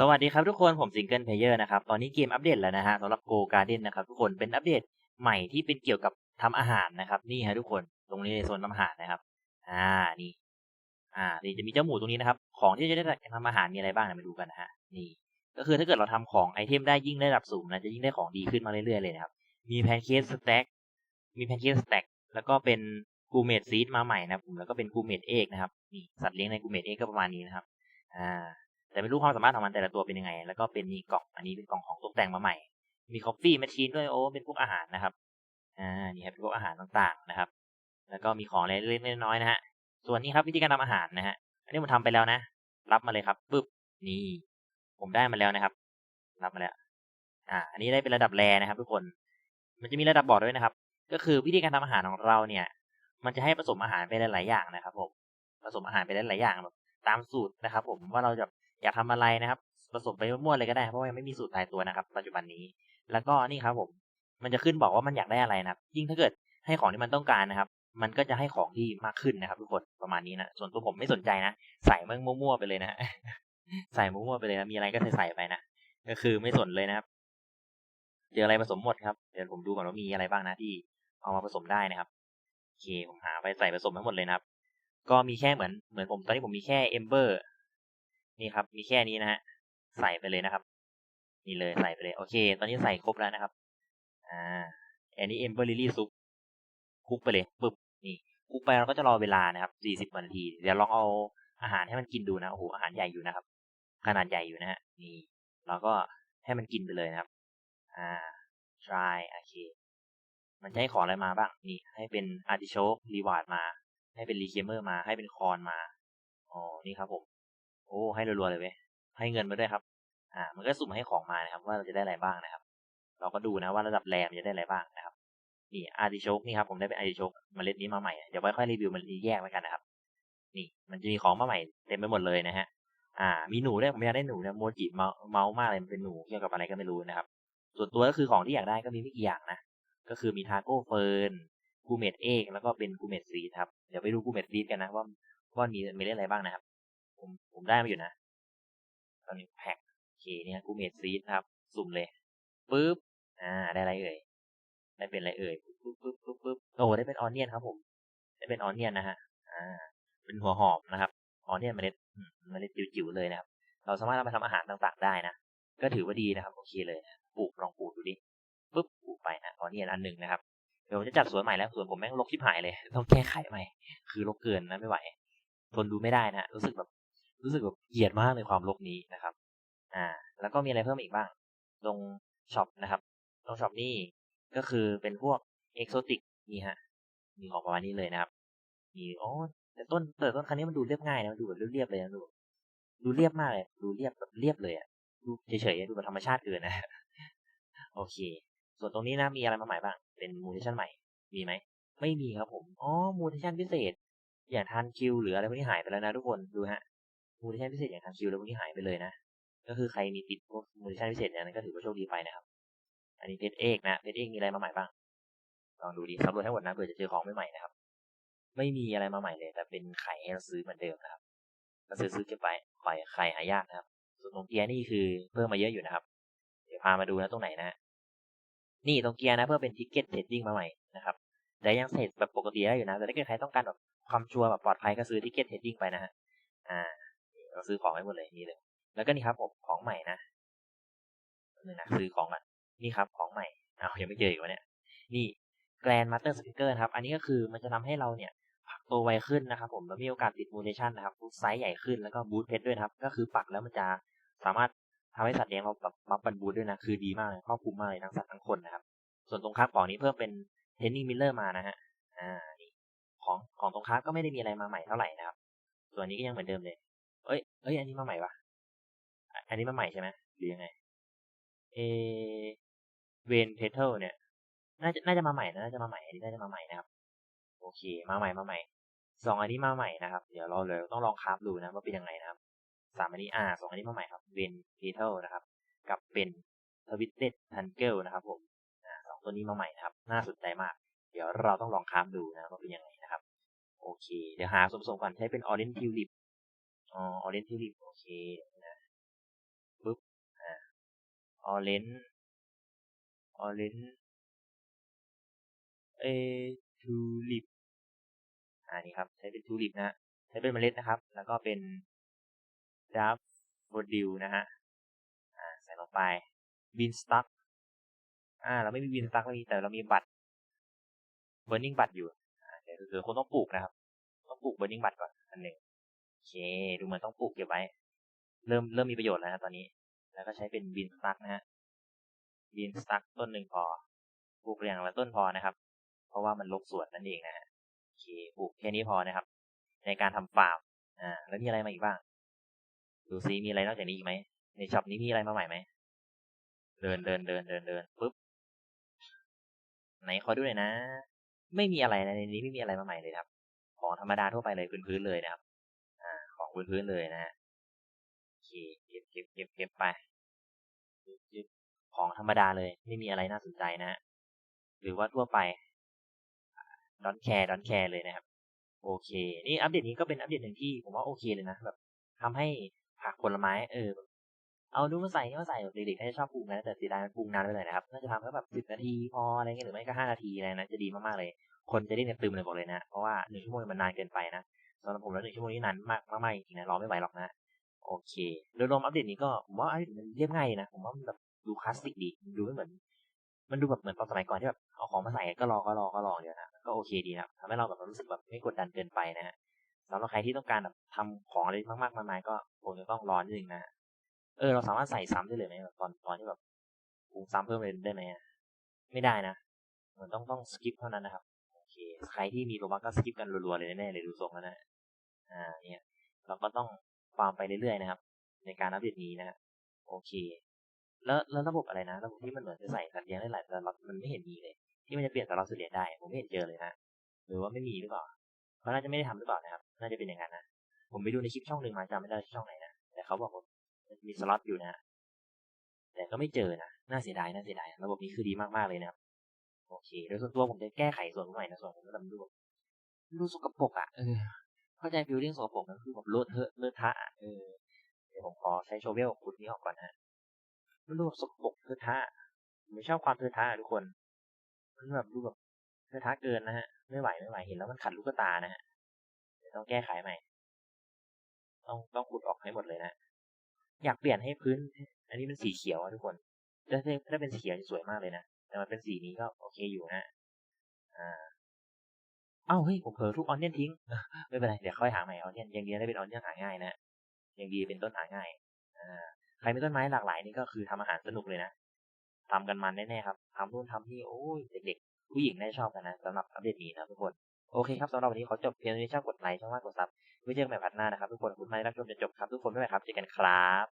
สวัสดีครับทุกคนผมซิงเกิลเพลเยอร์นะครับ ตอนนี้เกมอัปเดตแล้วนะฮะสำหรับ Go Garden นนะครับทุกคนเป็นอัปเดตใหม่ที่เป็นเกี่ยวกับทำอาหารนะครับ นี่ฮะทุกคนตรงนี้ในโซนทำอาหารนะครับ อ่านี่ อ่านี่จะมีเจ้าหมูตรงนี้นะครับ ของที่จะได้จากการทำอาหารมีอะไรบ้างมาดูกันนะฮะนี่ ก็คือถ้าเกิดเราทำของไอเทมได้ยิ่งได้ระดับสูงนะจะยิ่งได้ของดีขึ้นมาเรื่อยๆเลยนะครับมีแพนเค้กสแต็กมีแพนเค้กสแต็กแล้วก็เป็นกูเมดซีดมาใหม่นะครับผมแล้วก็เป็นกูเมดเอกนะครับนี่สัตว์เลี้ยงในกูเมดเอกก็ประมาณนี้นะครับ อ่า แต่ไม่รู้ความสามารถของมันแต่ละตัวเป็นยังไง แล้วก็เป็นนี่กล่องอันนี้เป็นกล่องของตกแต่งมาใหม่ มีคอฟฟี่แมชชีนด้วยโอ้เป็นพวกอาหารนะครับอ่านี่ครับเป็นพวกอาหารต่างๆนะครับ แล้วก็มีของเล็กๆน้อยๆนะฮะส่วนนี้ครับวิธีการทำอาหารนะฮะอันนี้ผมทำไปแล้วนะ รับมาเลยครับปึ๊บนี่ ผมได้มาแล้วนะครับ รับมาแล้ว อ่า อันนี้ได้เป็นระดับแรนะครับทุกคนมันจะมีระดับบอกด้วยนะครับ ก็คือวิธีการทำอาหารของเราเนี่ย มันจะให้ผสมอาหารไปหลายๆอย่างนะครับผมผสมอาหารไปหลายๆอย่างแบบตามสูตรนะครับ ผมว่าเราจะ อยากทำอะไรนะครับผสมไปมั่วๆเลยก็ได้เพราะว่ายังไม่มีสูตรตายตัวนะครับ ปัจจุบันนี้ แล้วก็นี่ครับ ผม มันจะขึ้นบอกว่ามันอยากได้อะไรนะครับ ยิ่งถ้าเกิดให้ของที่มันต้องการนะครับ มันก็จะให้ของที่มากขึ้นนะครับทุกคนประมาณนี้นะส่วนตัวผมไม่สนใจนะใส่เมื่อมั่วๆไปเลยนะใส่มั่วๆไปเลยนะมีอะไรก็ใส่ไปนะก็คือไม่สนเลยนะครับเจออะไรผสมหมดครับเดี๋ยวผมดูก่อนว่ามีอะไรบ้างนะที่เอามาผสมได้นะครับโอเคผมหาไปใส่ผสมทั้งหมดเลยนะครับ ก็มีแค่เหมือนเหมือนผมตอนนี้ผมมีแค่เอมเบอร์ นี่ครับ มีแค่นี้นะฮะ ใส่ไปเลยนะครับ นี่เลยใส่ไปเลย โอเค ตอนนี้ใส่ครบแล้วนะครับ อ่า อันนี้เอมเบอร์ลิลี่ซุปคุกไปเลยปึ๊บ นี่ คุกไปเราก็จะรอเวลานะครับสี่สิบนาที เดี๋ยวลองเอาอาหารให้มันกินดูนะ โอ้โห อาหารใหญ่อยู่นะครับ ขนาดใหญ่อยู่นะฮะ นี่ เราก็ให้มันกินไปเลยนะครับ อ่า try โอเค มันจะให้ของอะไรมาบ้าง นี่ ให้เป็นอาร์ติโชกรีวาร์ดมา ให้เป็นรีเคเมอร์มา ให้เป็นคอนมา อ๋อ นี่ครับผม โอ้ให้รัวๆเลยเว้ยให้เงินมาด้วยครับ อ่า มันก็สุ่มให้ของมานะครับ ว่าเราจะได้อะไรบ้างนะครับ เราก็ดูนะว่าระดับแรมจะได้อะไรบ้างนะครับนี่อาร์ติโชกนี่ครับผมได้เป็นอาร์ติโชกเมล็ดนี้มาใหม่เดี๋ยวไว้ค่อยรีวิวมันแยกไว้กันนะครับ นี่ มันจะมีของมาใหม่เต็มไปหมดเลยนะฮะอ่า มีหนูด้วยผมอยากได้หนูนะโมจิเมาเมามากเลยมันเป็นหนูเกี่ยวกับอะไรก็ไม่รู้นะครับ ส่วนตัวก็คือของที่อยากได้ก็มีไม่กี่อย่างนะก็คือมีทาโก้เฟิร์นกูเมดเอกแล้วก็เป็นกูเมดซีครับเดี๋ยวไปดูกูเมดซีกันนะว่าว่ามีมีเล่นอะไรบ้างนะครับ ผมผมได้มาอยู่นะตอนนี้แพ็คโอเคเนี่ยกูเมดซีครับ สุ่มเลยปึ๊บอ่า ได้อะไรเอ่ยได้เป็นอะไรเอ่ยปึ๊บปึ๊บปึ๊บปึ๊บโอ้ได้เป็นออนเนียนครับผม ได้เป็นออนเนียนนะฮะอ่า เป็นหัวหอมนะครับออนเนียนเมล็ดเมล็ดจิ๋วๆเลยนะครับ เราสามารถเอาไปทำอาหารต่างๆได้นะก็ถือว่าดีนะครับโอเคเลยนะปลูกลองปลูกดูดิปึ๊บปลูกไปนะออนเนียนอันหนึ่งนะครับเดี๋ยวผมจะจัดสวนใหม่แล้วสวนผมแม่งรกชิบหายเลย ต้องแก้ไขใหม่ คือรกเกินนะไม่ไหว ทนดูไม่ได้นะรู้สึกแบบ รู้สึกแบบเกลียดมากในความรกนี้นะครับ อ่า แล้วก็มีอะไรเพิ่มอีกบ้าง ตรงช็อปนะครับ ตรงช็อปนี่ก็คือเป็นพวกเอกโซติกนี่ฮะ มีของประมาณนี้เลยนะครับ มีอ๋อแต่ต้นแต่ต้นคันนี้มันดูเรียบง่ายนะมันดูแบบเรียบๆเลยนะดูดูเรียบมากเลย ดูเรียบแบบเรียบเลยอะดูเฉยๆดูแบบธรรมชาติเกินนะ โอเค ส่วนตรงนี้นะมีอะไรมาใหม่บ้าง เป็นมูเทชันใหม่ มีไหม ไม่มีครับผม อ๋อ มูเทชันพิเศษ อย่างทันคิวหรืออะไรพวกนี้หายไปแล้วนะทุกคน ดูฮะ มูเทชันพิเศษอย่างทันคิวแล้วพวกนี้หายไปเลยนะ ก็คือใครมีติดพวกมูเทชันพิเศษเนี่ยนั้นก็ถือว่าโชคดีไปนะครับ อันนี้เพชรเอกนะ เพชรเอกมีอะไรมาใหม่บ้าง ลองดูดีสำรวจทั้งหมดนะเผื่อจะเจอของใหม่ๆนะครับ ไม่มีอะไรมาใหม่เลย แต่เป็นไข่ให้เราซื้อเหมือนเดิมนะครับเราซื้อซื้อเก็บไว้ไข่ไข่หายากนะครับ ส่วนตรงเกียร์นี่คือเพิ่มมาเยอะอยู่นะครับ เดี๋ยวพามาดูนะตรงไหนนะ นี่ตรงเกียร์นะเพื่อเป็นทิกเก็ตเทรดดิ้งมาใหม่นะครับ แต่ยังเทรดแบบปกติได้อยู่นะ แต่ถ้าเกิดใครต้องการแบบความชัวร์แบบปลอดภัยก็ซื้อทิกเก็ตเทรดดิ้งไปนะฮะ อ่า เราซื้อของให้หมดเลยนี่เลย แล้วก็นี่ครับผมของใหม่นะนึงนะซื้อของอะนี่ครับของใหม่เอายังไม่เจออีกวะเนี่ย นี่แกรนมาสเตอร์สปิเกอร์ครับ อันนี้ก็คือมันจะทำให้เราเนี่ยผักตัวไวขึ้นนะครับผมแล้วมีโอกาสติดมูเทชันนะครับไซส์ใหญ่ขึ้นแล้วก็บูทเพชรด้วยครับ ก็คือปักแล้วมันจะสามารถทำให้สัตว์เลี้ยงเราแบบมาปันบูทด้วยนะ คือดีมากเลยครอบคลุมมากเลยทั้งสัตว์ทั้งคนนะครับ ส่วนตรงคาบของนี้เพิ่มเป็นเทนนิงมิลเลอร์มานะฮะอ่านี่ของของตรงคาก็ไม่ได้มีอะไรมาใหม่เท่าไหร่นะครับ ส่วนนี้ก็ยังเหมือนเดิมเลย เอ้ย เอ้ย อันนี้มาใหม่ปะอันนี้มาใหม่ใช่ไหมหรือยังไง เอเวนเพเทลเนี่ย น่าจะน่าจะมาใหม่นะน่าจะมาใหม่อันนี้น่าจะมาใหม่นะครับ โอเค มาใหม่มาใหม่สองอันนี้มาใหม่นะครับ เดี๋ยวเราเลยต้องลองคราฟดูนะว่าเป็นยังไงนะครับสามอันนี้อ่าสองอันนี้มาใหม่ครับเวนเพเทลนะครับ กับเป็นทวิตเต็ดทันเกิลนะครับผมอ่าสองตัวนี้มาใหม่นะครับ น่าสนใจมาก เดี๋ยวเราต้องลองคราฟดูนะว่าเป็นยังไงนะครับ โอเค เดี๋ยวหาสมสมก่อนใช้เป็นออเรนทิวลิป อ๋อออเรนทิลิปโอเคนะปึ๊บ orange orange เอทูลิปอ่านี่ครับ ใช้เป็นทูลิปนะใช้เป็นเมล็ดนะครับ แล้วก็เป็นดับโฟดิลนะฮะอ่าใส่ลงไปบินสตั๊กอ่า เราไม่มีบินสตั๊กไม่มีแต่เรามีบัตรเบ u ร์นิ่งบัตรอยู่อ่าเดี๋ยวเดี๋ยวคนต้องปลูกนะครับ ต้องปลูกเบ u ร์นิ่งบัตรก่อนอันหนึ่ง เค ดูเหมือนต้องปลูกเก็บไว้ เริ่มเริ่มมีประโยชน์แล้วนะตอนนี้ แล้วก็ใช้เป็นบินสตั๊กนะฮะบินสตั๊กต้นหนึ่งพอ ปลูกเรียงละต้นพอนะครับ เพราะว่ามันลกสวนนั่นเองนะฮะโอเคปลูกแค่นี้พอนะครับ ในการทำฟาร์มอ่า แล้วมีอะไรมาอีกบ้าง ดูซิมีอะไรนอกจากนี้อีกไหม ในช็อปนี้มีอะไรมาใหม่ไหม เดินเดินเดินเดินเดินปุ๊บ ไหนขอดูหน่อยนะ ไม่มีอะไรนะในนี้ไม่มีอะไรมาใหม่เลยครับ ของธรรมดาทั่วไปเลยพื้นพื้นเลยนะครับ พื้นพื้นเลยนะฮะโอเคเก็บเก็บเก็บเก็บไปของธรรมดาเลย ไม่มีอะไรน่าสนใจนะฮะหรือว่าทั่วไปดอนแคร์ดอนแคร์เลยนะครับ โอเค นี่อัปเดตนี้ก็เป็นอัปเดตหนึ่งที่ผมว่าโอเคเลยนะแบบทำให้ผักผลไม้เออเอาดูมาใส่นี่มาใส่แบบเด็กๆน่าชอบปรุงนะแต่สีดายมันปรุงนานไปหน่อยนะครับน่าจะทำแค่แบบสิบนาทีพออะไรเงี้ยหรือไม่ก็ห้านาทีอะไรนะจะดีมากๆเลย คนจะได้เนตึมเลยบอกเลยนะ เพราะว่าหนึ่งชั่วโมงมันนานเกินไปนะ สำหรับผมแล้วหนึ่งชั่วโมงนี้นานมากมากจริงๆนะรอไม่ไหวหรอกนะ โอเค โดยรวมอัปเดตนี้ก็ผมว่าอัปเดตมันเรียบง่ายนะ ผมว่ามันแบบดูคลาสสิกดีดูไม่เหมือน มันดูแบบเหมือนตอนสมัยก่อนที่แบบเอาของมาใส่ก็รอก็รอก็รอเดี๋ยวนะก็โอเคดีนะทำให้เราแบบรู้สึกแบบไม่กดดันเกินไปนะฮะสำหรับใครที่ต้องการแบบทำของอะไรมากๆมายๆก็คงจะต้องรอนิดนึงนะเออเราสามารถใส่ซ้ำได้เลยไหมแบบตอนตอนที่แบบปรุงซ้ำเพิ่มเลยได้ไหมไม่ได้นะมันต้องต้องสกิปเท่านั้นนะครับโอเคใครที่มีโรบักก็สกิปกันรัวๆเลยแน่ๆเลยดูทรงแล้วนะ อ่าเนี่ยเราก็ต้องฟาร์มไปเรื่อยๆนะครับ ในการอัปเดตนี้นะฮะโอเค แล้วแล้วระบบอะไรนะระบบที่มันเหมือนจะใส่สัตว์เลี้ยงได้หลายแต่เรามันไม่เห็นมีเลย ที่มันจะเปลี่ยนสล็อตเหรียได้ ผมไม่เห็นเจอเลยนะหรือว่าไม่มีหรือเปล่าเขาน่าจะไม่ได้ทำหรือเปล่านะครับ น่าจะเป็นอย่างนั้นนะผมไปดูในคลิปช่องหนึ่งมาจำไม่ได้ช่องไหนนะแต่เขาบอกว่ามีสล็อตอยู่นะแต่ก็ไม่เจอนะน่าเสียดายน่าเสียดายระบบนี้คือดีมากๆเลยนะครับโอเคโดยส่วนตัวผมจะแก้ไขส่วนผมหน่อยนะส่วนผมก็ทำดูดูสกปรกอะเออ เข้าใจฟิลลิ่งสกปรกนะคือแบบเลอะเทอะเลอะทะเออเดี๋ยวผมขอใช้โชเวลขุดนี้ออกก่อนนะมันดูแบบสกปรกเทอะทะไม่ชอบความเทอะทะทุกคนมันแบบดูแบบเทอะทะเกินนะฮะไม่ไหวไม่ไหวเห็นแล้วมันขัดลูกตานะฮะต้องแก้ไขใหม่ ต้องต้องขุดออกให้หมดเลยนะอยากเปลี่ยนให้พื้น อันนี้เป็นสีเขียวทุกคนถ้าถ้าเป็นสีเขียวจะสวยมากเลยนะแต่มันเป็นสีนี้ก็โอเคอยู่นะอ่า เอ้าเฮ้ยผมเผลอทุกออนเนียนทิ้ง ไม่เป็นไร เดี๋ยวค่อยหาใหม่ออนเนียนยังดีได้เป็นออนเนียนหาง่ายนะยังดีเป็นต้นหาง่ายอ่าใครมีต้นไม้หลากหลายนี่ก็คือทำอาหารสนุกเลยนะทำกันมันแน่ๆครับทำนู่นทำนี่โอ้ยเด็กๆ ผู้หญิงได้ชอบกันนะสำหรับอัปเดตนี้นะทุกคนโอเคครับสำหรับวันนี้ขอจบเพียงเท่านี้ชอบกดไลค์ชอบมากกดซับไว้เจอกันใหม่พัดหน้านะครับทุกคนคุณไม่รับชมจนจบครับทุกคนไม่ไหวครับเจอกันครับ